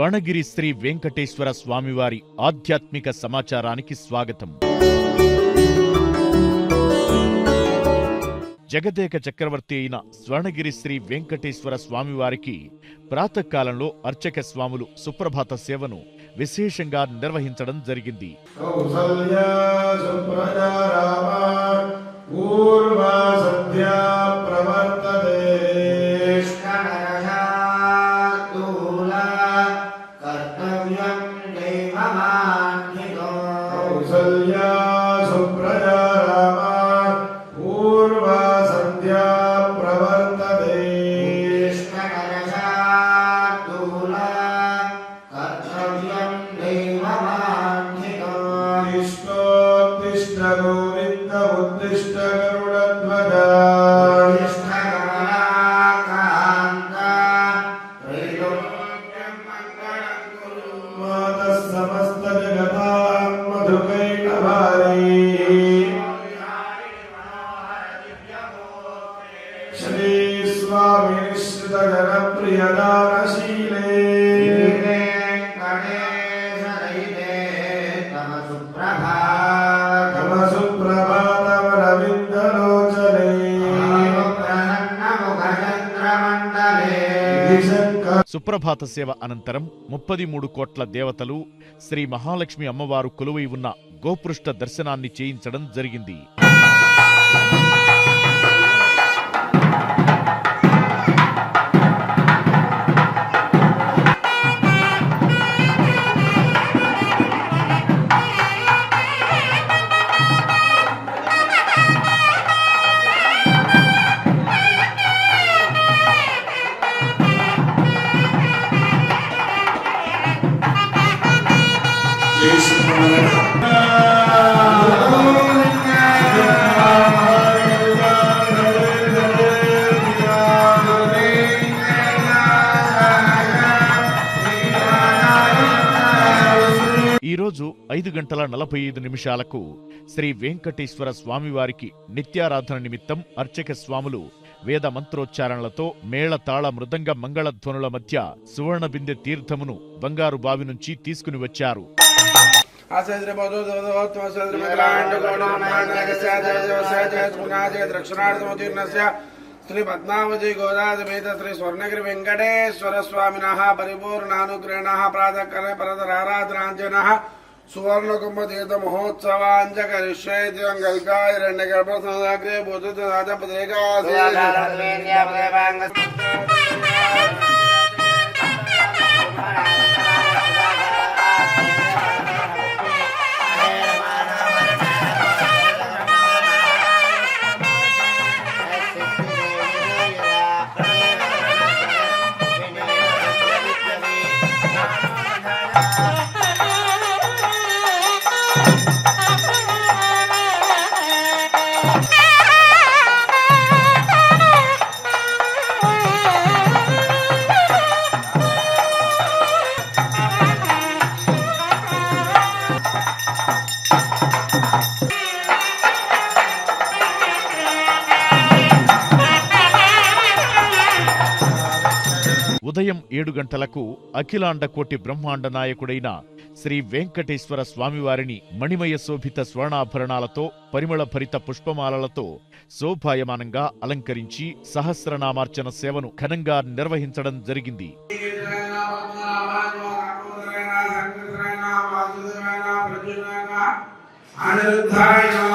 స్వర్ణగిరి శ్రీ వెంకటేశ్వర స్వామివారి ఆధ్యాత్మిక సమాచారానికి స్వాగతం. జగదేక చక్రవర్తి అయిన స్వర్ణగిరి శ్రీ వెంకటేశ్వర స్వామివారికి ప్రాతకాలంలో అర్చక స్వాములు సుప్రభాత సేవను విశేషంగా నిర్వహించడం జరిగింది. కౌసల్యా సుప్రజా పూర్వా కౌసల్యా సుప్రజా రామ పూర్వా సద్యా ప్రవర్తతే గోవింద ఉత్తిష్ట గరుడధ్వజ సుప్రభాత సేవ అనంతరం ముప్పది మూడు కోట్ల దేవతలు శ్రీ మహాలక్ష్మి అమ్మవారు కొలువై ఉన్న గోపృష్ఠ దర్శనాన్ని చేయించడం జరిగింది. ఐదు గంటల నలభై ఐదు నిమిషాలకు శ్రీ వెంకటేశ్వర స్వామివారికి నిత్యారాధన నిమిత్తం అర్చక స్వాములు వేద మంత్రోచ్చారణలతో మేళతాళ మృదంగ మంగళధ్వనుల మధ్య సువర్ణబిందె తీర్థమును బంగారు బావి నుంచి తీసుకుని వచ్చారు. శ్రీ పద్మావతి గోదాసమేత శ్రీ స్వర్ణగిరి వెంకటేశ్వర స్వామిన పరిపూర్ణానుగ్రహణ ప్రాతకాలే పరదరారాధనాంజన సువర్ణకుంభతీర్థ కుంభ తీర్థ మహోత్సవాంచ కరిష్యేత్యం గల్కాయ రెండ గర్భ సదాగ్రే బుద్ధ ఉదయం ఏడు గంటలకు అఖిలాండ కోటి బ్రహ్మాండ నాయకుడైన శ్రీ వెంకటేశ్వర స్వామివారిని మణిమయ శోభిత స్వర్ణాభరణాలతో పరిమళభరిత పుష్పమాలలతో శోభాయమానంగా అలంకరించి సహస్రనామార్చన సేవను ఘనంగా నిర్వహించడం జరిగింది అనిరుద్ధాయ నమ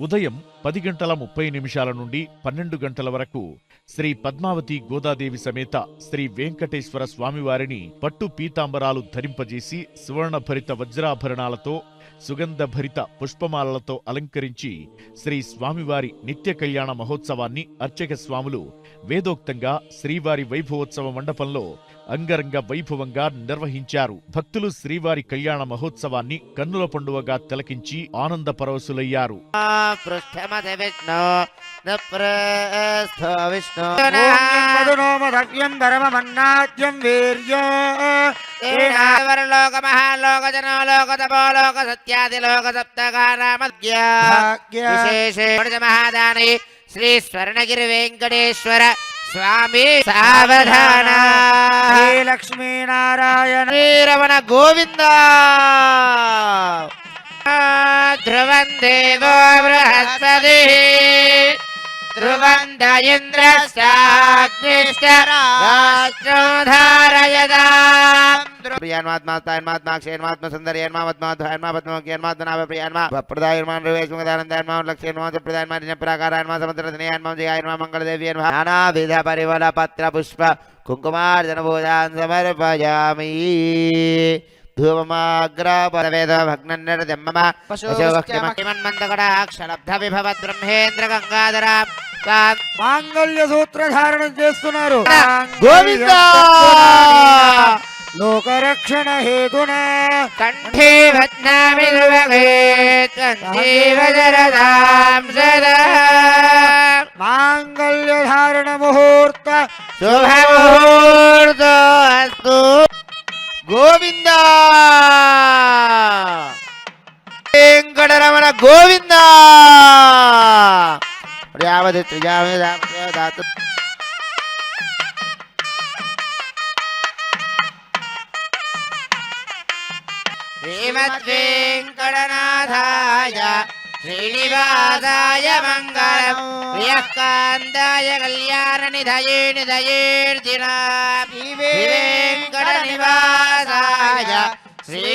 ഉദയം పది గంటల ముప్పై నిమిషాల నుండి పన్నెండు గంటల వరకు శ్రీ పద్మావతి గోదాదేవి సమేత శ్రీ వెంకటేశ్వర స్వామివారిని పట్టు పీతాంబరాలు ధరింపజేసి సువర్ణభరిత వజ్రాభరణాలతో సుగంధభరిత పుష్పమాలలతో అలంకరించి శ్రీ స్వామివారి నిత్య కళ్యాణ మహోత్సవాన్ని అర్చక స్వాములు వేదోక్తంగా శ్రీవారి వైభవోత్సవ మండపంలో అంగరంగ వైభవంగా నిర్వహించారు. భక్తులు శ్రీవారి కళ్యాణ మహోత్సవాన్ని కన్నుల పండువగా తిలకించి ఆనంద పరవశులయ్యారు నప్రస్థో విష్ణు మధునోమధవ్యం ధర్మమన్నాద్యం వీర్యో లోక మహాలోక జనో లోక తపో లోక సత్యాది లోక సప్తగానామద్య భాగ్య విశేషే మహాదాని శ్రీ స్వర్ణగిరి వెంకటేశ్వర స్వామి సావధాన శ్రీలక్ష్మీనారాయణ శ్రీరమణ గోవింద ధ్రువం దేవో బృహస్పతి ధ్రువం ప్రియాన్మాత్మాత్మాత్మాక్షేన్మాత్మ సుందర్యన్మాత్మాధ్వాన్మా పద్మోక్యన్మాత్మనాభ ప్రియాన్మా ప్రదాయన్మాన్ రవేశ్మదానందాన్మా లక్ష్యన్మా ప్రదాయన్మా ప్రాకారాన్మా సముద్రధనయాన్మా జయాన్మా మంగళదేవ్యన్మా నానావిధ పరిమళ పత్ర పుష్ప కుంకుమార్జన పూజాన్ సమర్పయామి బ్రహ్మేంద్ర గంగాధర మాంగళ్య సూత్రధారణం చేస్తున్నారు. గోవింద! లోకరక్షణ హేతున. కంఠే భద్నామి మాంగళ్య ధారణ ముహూర్త శుభముహూర్తోస్తు గోవింద! వెంకటరమణ గోవింద! యావత్ త్రిజాతు శ్రీమద్వేంకటనాథాయ శ్రీనివాసాయ మంగళం ప్రియకాంతాయ కళ్యాణ నిధయే నిధయేర్జినా వెంకట నివాసాయ శ్రీ